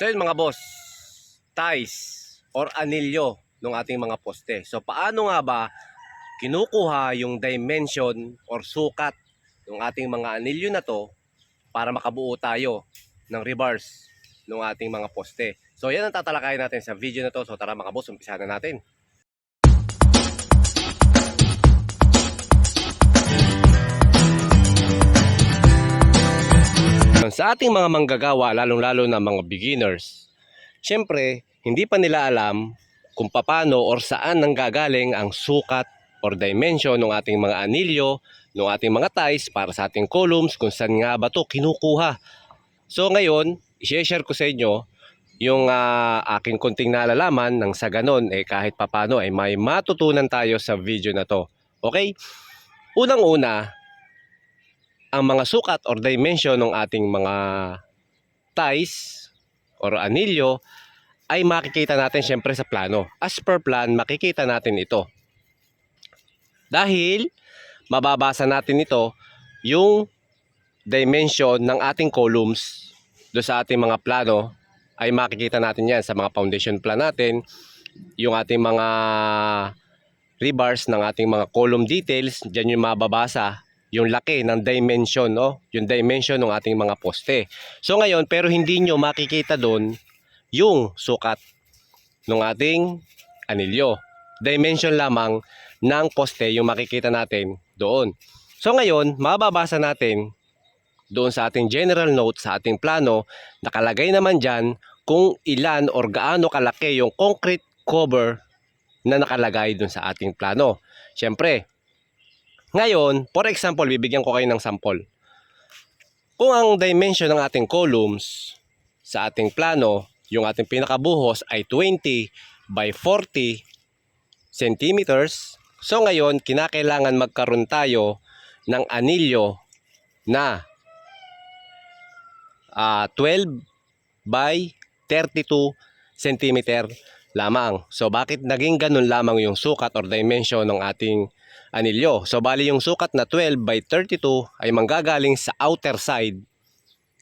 So yun mga boss, ties or anilyo ng ating mga poste. So paano nga ba kinukuha yung dimension or sukat ng ating mga anilyo na to para makabuo tayo ng rebars ng ating mga poste. So yan ang tatalakayin natin sa video na to. So tara mga boss, umpisa na natin. Sa ating mga manggagawa, lalong-lalo na mga beginners, syempre, hindi pa nila alam kung paano or saan nanggagaling ang sukat or dimension ng ating mga anilyo, ng ating mga ties para sa ating columns, kung saan nga ba to kinukuha. So ngayon, i-share ko sa inyo yung ah, aking konting nalalaman nang sa ganon eh kahit papano ay may matutunan tayo sa video na to. Okay? Unang-una, ang mga sukat or dimension ng ating mga ties or anilyo ay makikita natin syempre sa plano. As per plan, makikita natin ito. Dahil mababasa natin ito yung dimension ng ating columns do sa ating mga plano ay makikita natin yan sa mga foundation plan natin yung ating mga rebars ng ating mga column details dyan yung mababasa yung laki ng dimension no? Yung dimension ng ating mga poste. So ngayon pero hindi nyo makikita doon yung sukat ng ating anilyo. Dimension lamang ng poste yung makikita natin doon. So ngayon mababasa natin doon sa ating general note sa ating plano nakalagay naman dyan kung ilan or gaano kalaki yung concrete cover na nakalagay doon sa ating plano. Syempre ngayon, for example, bibigyan ko kayo ng sample. Kung ang dimension ng ating columns sa ating plano, yung ating pinakabuhos ay 20 by 40 centimeters, so ngayon, kinakailangan magkaroon tayo ng anilyo na ah, 12 by 32 centimeter lamang. So bakit naging ganun lamang yung sukat or dimension ng ating anilyo. So bali yung sukat na 12 by 32 ay manggagaling sa outer side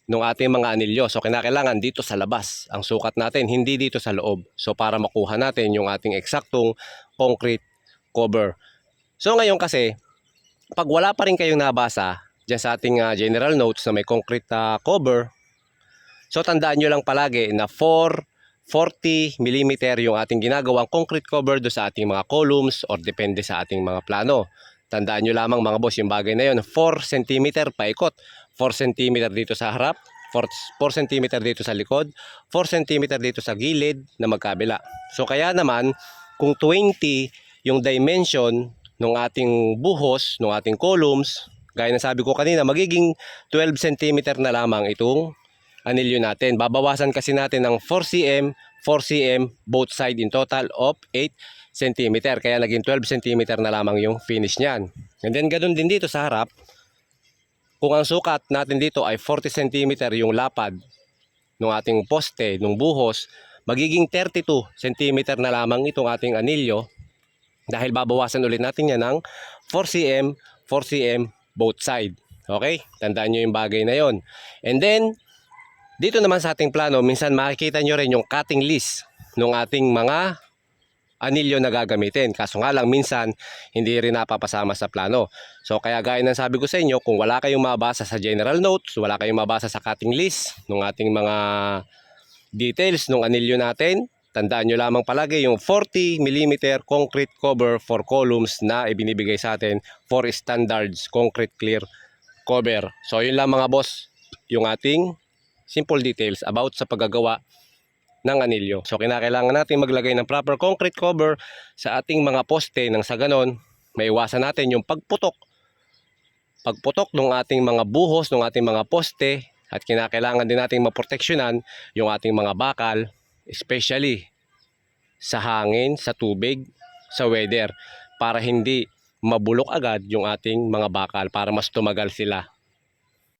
ng ating mga anilyo. So kinakailangan dito sa labas ang sukat natin, hindi dito sa loob. So para makuha natin yung ating eksaktong concrete cover. So ngayon kasi, pag wala pa rin kayong nabasa dyan sa ating ah, general notes na may concrete ah, cover, so tandaan nyo lang palagi na 4 40 mm yung ating ginagawang concrete cover do sa ating mga columns or depende sa ating mga plano. Tandaan nyo lamang mga boss yung bagay na yun. 4 cm paikot. 4 cm dito sa harap. 4, 4 cm dito sa likod. 4 cm dito sa gilid na magkabila. So kaya naman kung 20 yung dimension ng ating buhos, ng ating columns, gaya ng sabi ko kanina, magiging 12 cm na lamang itong anilyo natin. Babawasan kasi natin ng 4 cm, 4 cm both side in total of 8 cm. Kaya naging 12 cm na lamang yung finish niyan. And then ganun din dito sa harap. Kung ang sukat natin dito ay 40 cm yung lapad ng ating poste, ng buhos, magiging 32 cm na lamang itong ating anilyo dahil babawasan ulit natin yan ng 4 cm, 4 cm both side. Okay? Tandaan nyo yung bagay na yon. And then, dito naman sa ating plano, minsan makikita nyo rin yung cutting list ng ating mga anilyo na gagamitin. Kaso nga lang, minsan, hindi rin napapasama sa plano. So, kaya gaya ng sabi ko sa inyo, kung wala kayong mabasa sa general notes, wala kayong mabasa sa cutting list ng ating mga details ng anilyo natin, tandaan nyo lamang palagi yung 40 mm concrete cover for columns na ibinibigay sa atin for standards concrete clear cover. So, yun lang mga boss, yung ating simple details about sa paggagawa ng anilyo. So kinakailangan natin maglagay ng proper concrete cover sa ating mga poste nang sa ganon maiwasan natin yung pagputok pagputok ng ating mga buhos ng ating mga poste at kinakailangan din nating maproteksyonan yung ating mga bakal especially sa hangin, sa tubig, sa weather para hindi mabulok agad yung ating mga bakal para mas tumagal sila